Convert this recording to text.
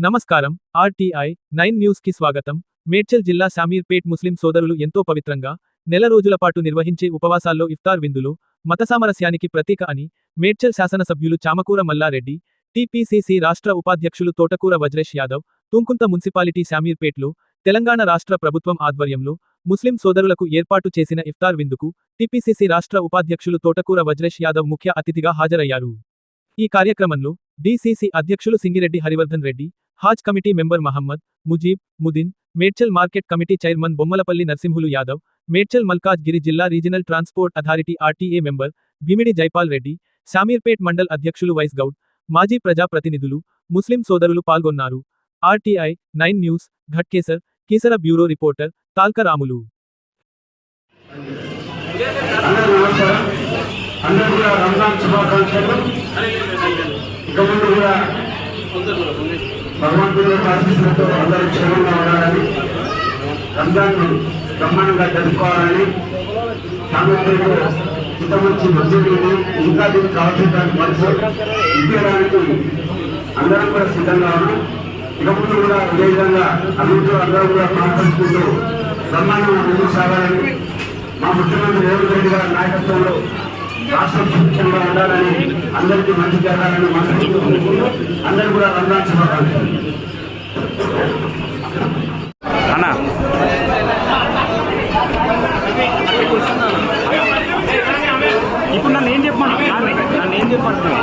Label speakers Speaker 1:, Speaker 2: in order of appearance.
Speaker 1: నమస్కారం RTI nine న్యూస్కి స్వాగతం. మేడ్చల్ జిల్లా శామీర్పేట్ ముస్లిం సోదరులు ఎంతో పవిత్రంగా నెల రోజుల పాటు నిర్వహించే ఉపవాసాల్లో ఇఫ్తార్ విందులు మత సామరస్యానికి ప్రతీక అని మేడ్చల్ శాసనసభ్యులు చామకూర మల్లారెడ్డి టీపీసీసీ రాష్ట్ర ఉపాధ్యక్షులు తోటకూర వజ్రేష్ యాదవ్ తుంకుంత మున్సిపాలిటీ శామీర్పేట్లో తెలంగాణ రాష్ట్ర ప్రభుత్వం ఆధ్వర్యంలో ముస్లిం సోదరులకు ఏర్పాటు చేసిన ఇఫ్తార్ విందుకు టీపీసీసీ రాష్ట్ర ఉపాధ్యక్షులు తోటకూర వజ్రేష్ యాదవ్ ముఖ్య అతిథిగా హాజరయ్యారు. ఈ కార్యక్రమంలో డీసీసీ అధ్యక్షులు Singireddy Harivardhan Reddy Haj committee member Mohammed Mujeeb Mudin Medchal market committee chairman Bommalapalli Narasimhulu Yadav Medchal Malkajgiri జిల్లా regional transport authority RTA member Bheemidi Jaipal Reddy Shamirpet mandal అధ్యక్షులు వైస్ గౌడ్ మాజీ ప్రజాప్రతినిధులు ముస్లిం సోదరులు పాల్గొన్నారు. RTI nine news Ghatkesar Keesara bureau reporter Talkaramulu Ramulu
Speaker 2: అందరూ నమస్కారం అందరూ కూడా రంజాన్ శుభాకాంక్షలు. ఇక ముందు కూడా భగవంతుడు ప్రార్థిస్తున్నట్టు అందరూ క్షేమంగా ఉండాలని రంజాన్ను బ్రహ్మాండంగా జరుపుకోవాలని సామర్థ్యంలో ఇంత మంచి మధ్యలో ఇంకా దీనికి కావాల్సిన మనసు ఇవ్వడానికి అందరం కూడా సిద్ధంగా ఉన్నాం. ఇక ముందు కూడా ఇదే విధంగా అభివృద్ధి అందరూ కూడా ప్రార్థించుకుంటూ బ్రహ్మాండం ముందుకు సాగాలని మా ముఖ్యమంత్రి రేవంత్ రెడ్డి గారి నాయకత్వంలో రాష్ట్రం సుభిక్షంగా ఉండాలని అందరికీ మంచి జరగాలని మనసు అందరూ కూడా రంజాన్ శుభాకాంక్షలు
Speaker 3: అన్నా ఇప్పుడు నన్ను ఏం చెప్పాను నన్ను ఏం చెప్పంటున్నాను